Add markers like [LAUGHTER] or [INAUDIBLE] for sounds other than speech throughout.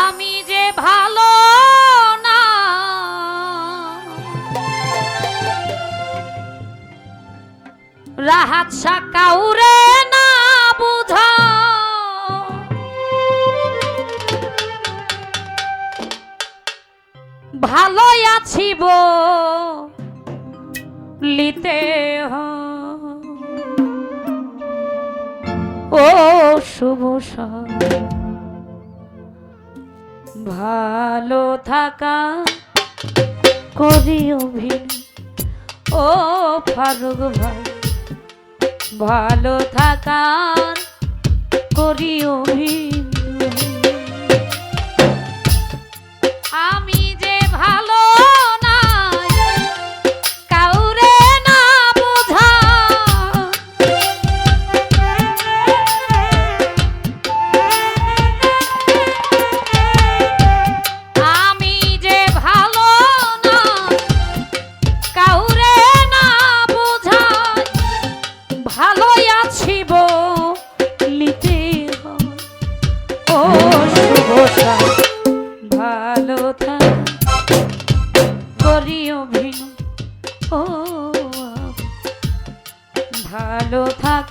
আমি যে ভালো না না বুঝা। ভালোই আছিব লিতে ও শুভ ভালো থাকা করি অভিন ও ফারুক ভাই ভালো থাকার করি অভিন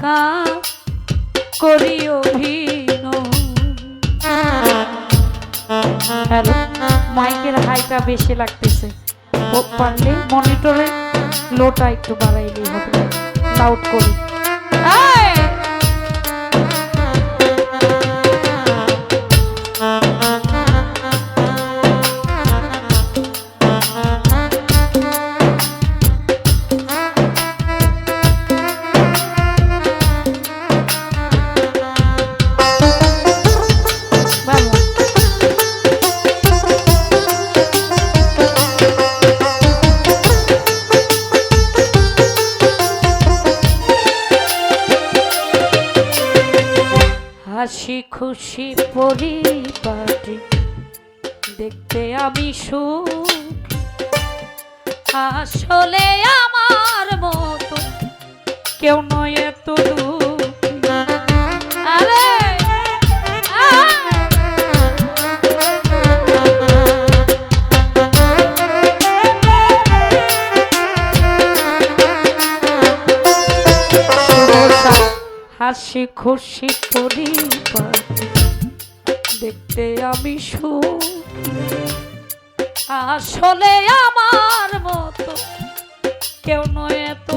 থাকা করি অভিনয়। হ্যালো মাইকের হাইটা বেশি লাগতেছে। পারলে মনিটরে লোটা একটু বাড়াইলেই হবে। লাউড করে। হাসি খুশি পরিপাটি দেখতে আমি সুখ। আসলে আমার মতো কেউ নয় এত দূর আরে! হাসি খুশি পরিবার দেখতে আমি আসলে আমার মতো কেউ নয় এত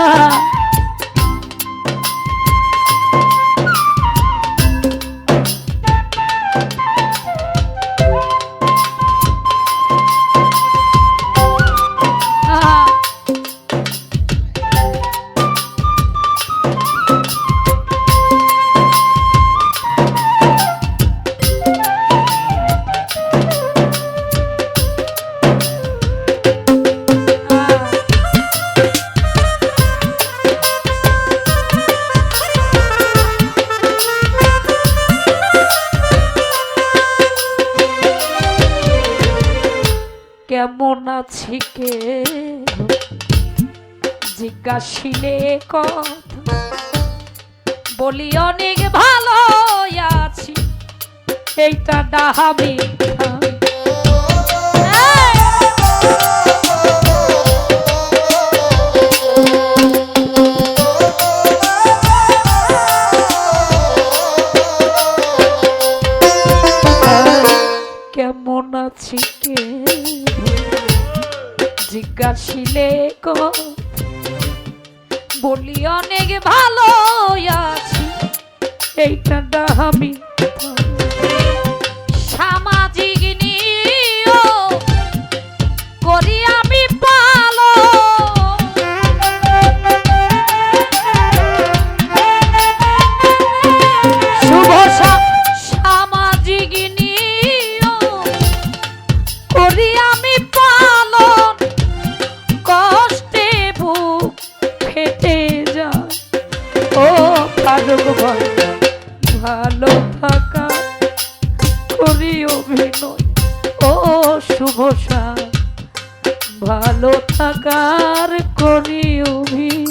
আহ [LAUGHS] জিজ্ঞাসিলে কথা বলি অনেক ভালো আছি। এইটা ডাহাবি কেমন আছি কে? জিজ্ঞাসিলে কথা বলি অনেক ভালো আছি। এইটা ডাহাবি ভালো থাকা করি অভিনয় ও শুভসা ভালো থাকার করি অভিনয়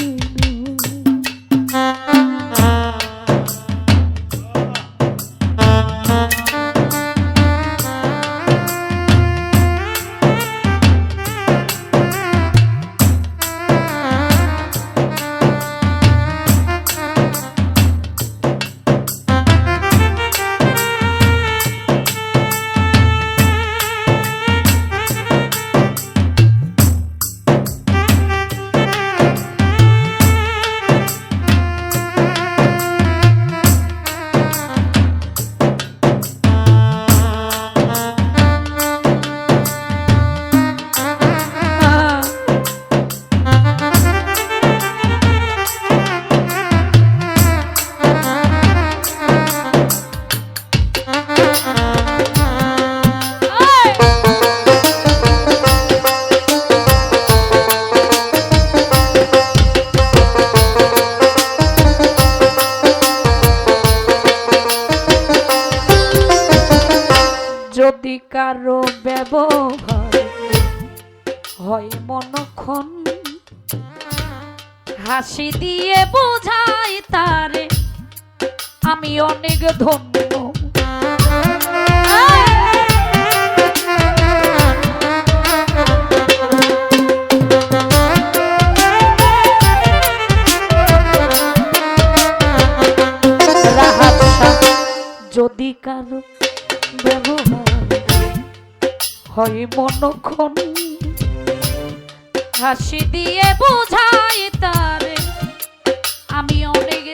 ব্যবহার হয় মনক্ষণ। হাসি দিয়ে বোঝাই তারে আমি অনেক ধন্য। যদি কারও হয় মনক্ষণ। হাসি দিয়ে বোঝাই তারে। আমি অনেক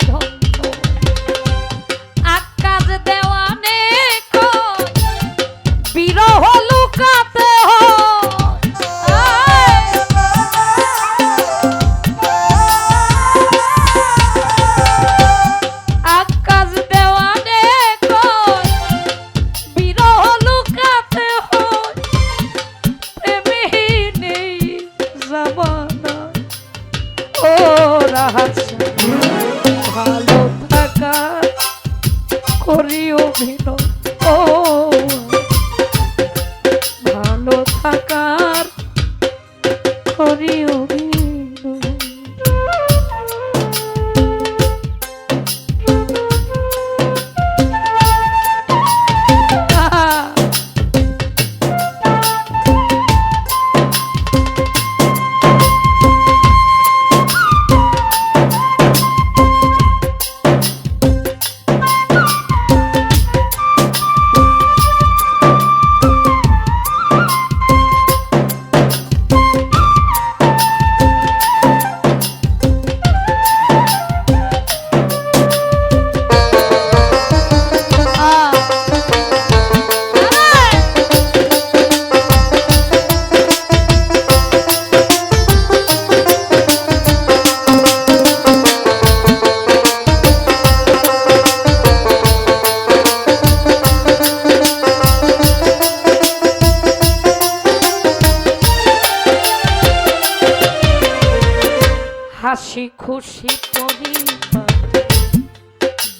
হাসি খুশি পরিবার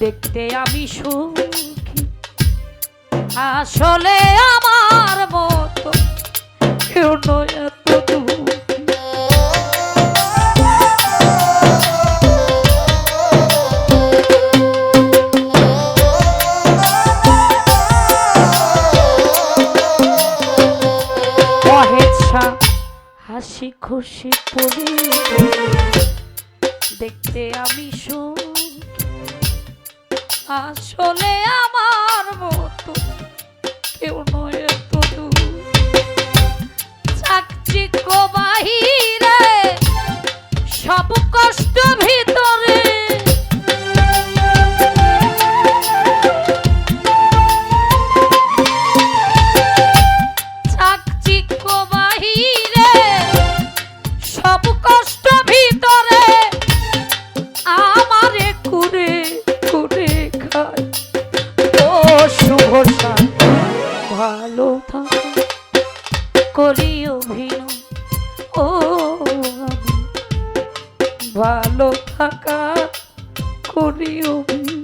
দেখতে আমি সুখী। আসলে আমার মতো কেউ নয় হাসি খুশি পড়ি দেখতে আমি আসলে আমার মতো কেউ নয় এত দূর চাকচিক্য বাহিরে শুভ ভালো থাকো। করি অভিনয় ও ভালো থাকা করি অভিনয়।